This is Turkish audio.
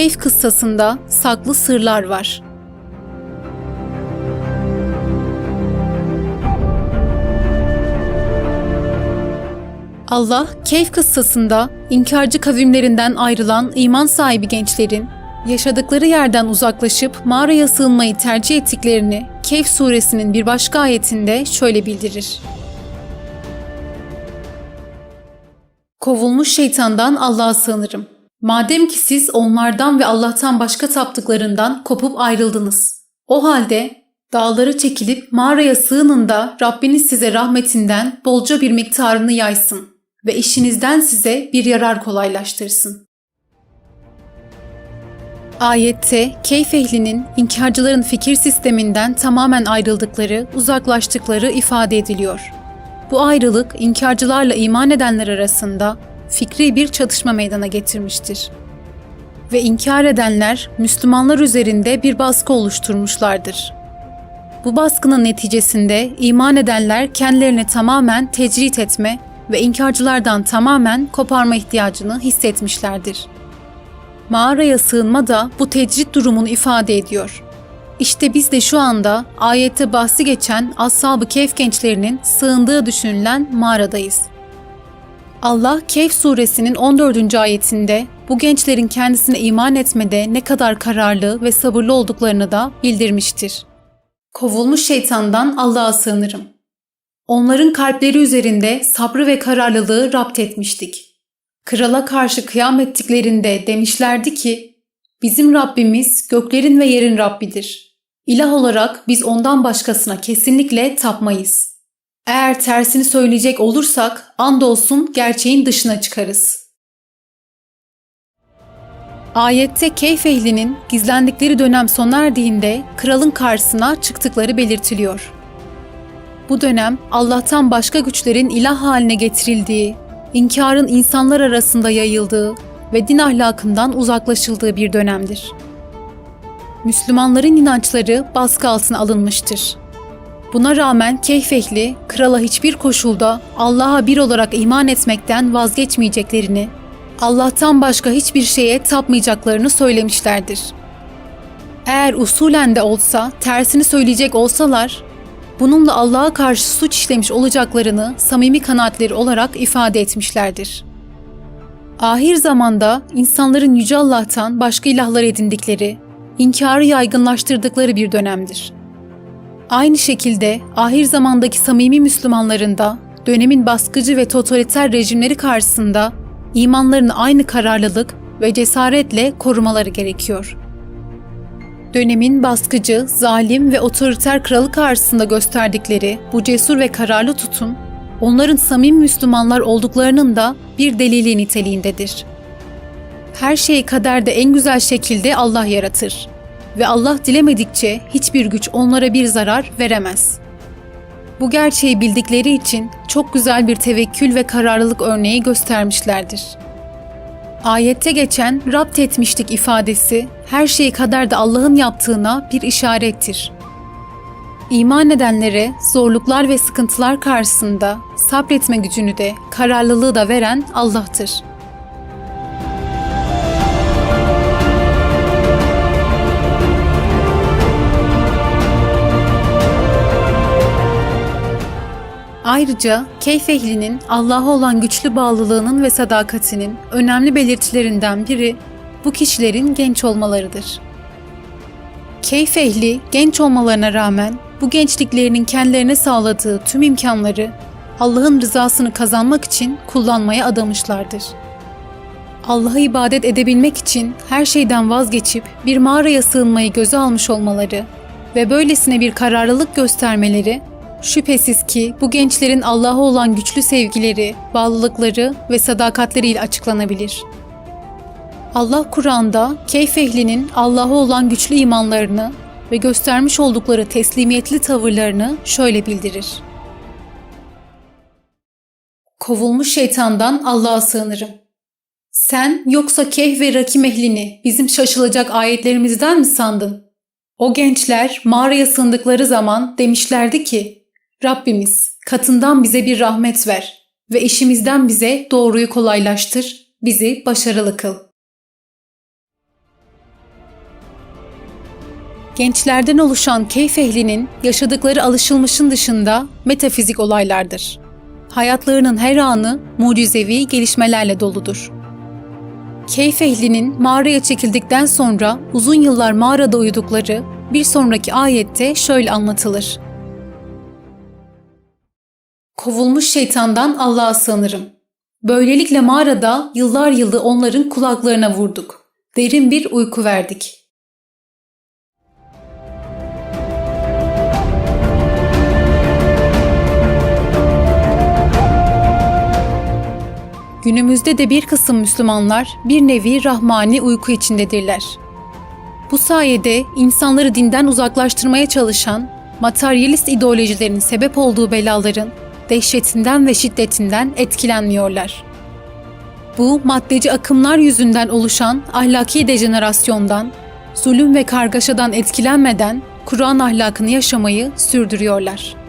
Keyf kıssasında saklı sırlar var. Allah, Keyf kıssasında inkarcı kavimlerinden ayrılan iman sahibi gençlerin yaşadıkları yerden uzaklaşıp mağaraya sığınmayı tercih ettiklerini Keyf suresinin bir başka ayetinde şöyle bildirir. Kovulmuş şeytandan Allah'a sığınırım. Madem ki siz onlardan ve Allah'tan başka taptıklarından kopup ayrıldınız. O halde dağlara çekilip mağaraya sığının da Rabbiniz size rahmetinden bolca bir miktarını yaysın ve işinizden size bir yarar kolaylaştırsın. Ayette keyf ehlinin inkarcıların fikir sisteminden tamamen ayrıldıkları, uzaklaştıkları ifade ediliyor. Bu ayrılık inkarcılarla iman edenler arasında fikri bir çatışma meydana getirmiştir. Ve inkar edenler Müslümanlar üzerinde bir baskı oluşturmuşlardır. Bu baskının neticesinde iman edenler kendilerini tamamen tecrit etme ve inkarcılardan tamamen koparma ihtiyacını hissetmişlerdir. Mağaraya sığınma da bu tecrit durumunu ifade ediyor. İşte biz de şu anda ayette bahsi geçen Ashab-ı Kehf gençlerinin sığındığı düşünülen mağaradayız. Allah Kehf suresinin 14. ayetinde bu gençlerin kendisine iman etmede ne kadar kararlı ve sabırlı olduklarını da bildirmiştir. Kovulmuş şeytandan Allah'a sığınırım. Onların kalpleri üzerinde sabrı ve kararlılığı rapt etmiştik. Krala karşı kıyam ettiklerinde demişlerdi ki, Bizim Rabbimiz göklerin ve yerin Rabbidir. İlah olarak biz ondan başkasına kesinlikle tapmayız. Eğer tersini söyleyecek olursak andolsun gerçeğin dışına çıkarız. Ayette Keyf ehlinin gizlendikleri dönem sona erdiğinde kralın karşısına çıktıkları belirtiliyor. Bu dönem Allah'tan başka güçlerin ilah haline getirildiği, inkarın insanlar arasında yayıldığı ve din ahlakından uzaklaşıldığı bir dönemdir. Müslümanların inançları baskı altına alınmıştır. Buna rağmen Keyf ehli, krala hiçbir koşulda Allah'a bir olarak iman etmekten vazgeçmeyeceklerini, Allah'tan başka hiçbir şeye tapmayacaklarını söylemişlerdir. Eğer usulen de olsa tersini söyleyecek olsalar, bununla Allah'a karşı suç işlemiş olacaklarını samimi kanaatleri olarak ifade etmişlerdir. Ahir zamanda insanların Yüce Allah'tan başka ilahlar edindikleri, inkarı yaygınlaştırdıkları bir dönemdir. Aynı şekilde ahir zamandaki samimi Müslümanların da dönemin baskıcı ve totaliter rejimleri karşısında imanlarını aynı kararlılık ve cesaretle korumaları gerekiyor. Dönemin baskıcı, zalim ve otoriter kralı karşısında gösterdikleri bu cesur ve kararlı tutum, onların samimi Müslümanlar olduklarının da bir delili niteliğindedir. Her şeyi kaderde en güzel şekilde Allah yaratır ve Allah dilemedikçe hiçbir güç onlara bir zarar veremez. Bu gerçeği bildikleri için çok güzel bir tevekkül ve kararlılık örneği göstermişlerdir. Ayette geçen rapt etmiştik ifadesi her şeyi kaderde Allah'ın yaptığına bir işarettir. İman edenlere zorluklar ve sıkıntılar karşısında sabretme gücünü de kararlılığı da veren Allah'tır. Ayrıca Keyf ehlinin Allah'a olan güçlü bağlılığının ve sadakatinin önemli belirtilerinden biri bu kişilerin genç olmalarıdır. Keyf ehli genç olmalarına rağmen bu gençliklerinin kendilerine sağladığı tüm imkanları Allah'ın rızasını kazanmak için kullanmaya adamışlardır. Allah'a ibadet edebilmek için her şeyden vazgeçip bir mağaraya sığınmayı göze almış olmaları ve böylesine bir kararlılık göstermeleri şüphesiz ki bu gençlerin Allah'a olan güçlü sevgileri, bağlılıkları ve sadakatleriyle açıklanabilir. Allah Kur'an'da Keyf ehlinin Allah'a olan güçlü imanlarını ve göstermiş oldukları teslimiyetli tavırlarını şöyle bildirir. Kovulmuş şeytandan Allah'a sığınırım. Sen yoksa Kehf ve Rakim ehlini bizim şaşılacak ayetlerimizden mi sandın? O gençler mağaraya sığındıkları zaman demişlerdi ki, Rabbimiz katından bize bir rahmet ver ve işimizden bize doğruyu kolaylaştır, bizi başarılı kıl. Gençlerden oluşan keyif ehlinin yaşadıkları alışılmışın dışında metafizik olaylardır. Hayatlarının her anı mucizevi gelişmelerle doludur. Keyif ehlinin mağaraya çekildikten sonra uzun yıllar mağarada uyudukları bir sonraki ayette şöyle anlatılır. Kovulmuş şeytandan Allah'a sığınırım. Böylelikle mağarada yıllar yılı onların kulaklarına vurduk. Derin bir uyku verdik. Günümüzde de bir kısım Müslümanlar bir nevi rahmani uyku içindedirler. Bu sayede insanları dinden uzaklaştırmaya çalışan materyalist ideolojilerin sebep olduğu belaların dehşetinden ve şiddetinden etkilenmiyorlar. Bu maddeci akımlar yüzünden oluşan ahlaki dejenerasyondan, zulüm ve kargaşadan etkilenmeden Kur'an ahlakını yaşamayı sürdürüyorlar.